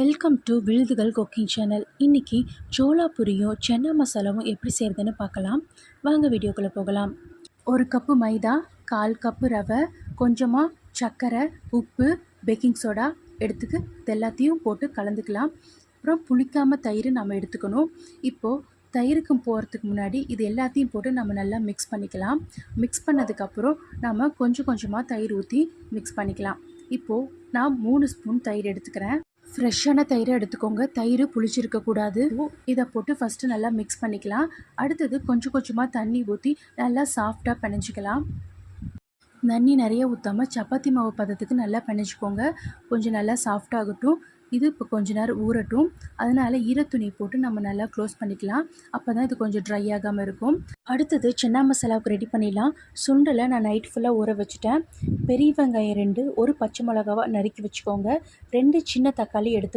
Welcome to Vizhuthugal cooking channel. இன்றைக்கி சோளாபுரியும் சென்னா மசாலாவும் எப்படி செய்கிறதுன்னு பார்க்கலாம். வாங்க வீடியோக்குள்ளே போகலாம். ஒரு கப்பு மைதா கால் கப்பு ரவை கொஞ்சமாக சர்க்கரை உப்பு பேக்கிங் சோடா எடுத்துக்கு இது எல்லாத்தையும் போட்டு கலந்துக்கலாம். அப்புறம் புளிக்காமல் தயிர் நம்ம எடுத்துக்கணும். இப்போது தயிருக்கு போகிறதுக்கு முன்னாடி இது எல்லாத்தையும் போட்டு நம்ம நல்லா மிக்ஸ் பண்ணிக்கலாம். மிக்ஸ் பண்ணதுக்கப்புறம் நம்ம கொஞ்சம் கொஞ்சமாக தயிர் ஊற்றி மிக்ஸ் பண்ணிக்கலாம். இப்போது நான் மூணு ஸ்பூன் தயிர் எடுத்துக்கிறேன். ஃப்ரெஷ்ஷான தயிரை எடுத்துக்கோங்க. தயிர் புளிச்சிருக்கக்கூடாது இதை போட்டு ஃபஸ்ட்டு நல்லா மிக்ஸ் பண்ணிக்கலாம். அடுத்தது கொஞ்சம் கொஞ்சமாக தண்ணி ஊற்றி நல்லா சாஃப்டாக பிணைஞ்சிக்கலாம். தண்ணி நிறைய ஊற்றாமல் சப்பாத்தி மாவு பதத்துக்கு நல்லா பிணைச்சிக்கோங்க கொஞ்சம் நல்லா சாஃப்டாகட்டும் இது இப்போ கொஞ்ச நேரம் ஊறட்டும். அதனால் ஈரத்துணி போட்டு நம்ம நல்லா க்ளோஸ் பண்ணிக்கலாம். அப்போ தான் இது கொஞ்சம் ட்ரை ஆகாமல் இருக்கும். அடுத்தது சென்னா மசாலாவுக்கு ரெடி பண்ணிடலாம். சுண்டலை நான் நைட் ஃபுல்லாக ஊற வச்சுட்டேன். பெரிய வெங்காயம் ரெண்டு ஒரு பச்சை மிளகாவாக நறுக்கி வச்சுக்கோங்க. ரெண்டு சின்ன தக்காளி எடுத்து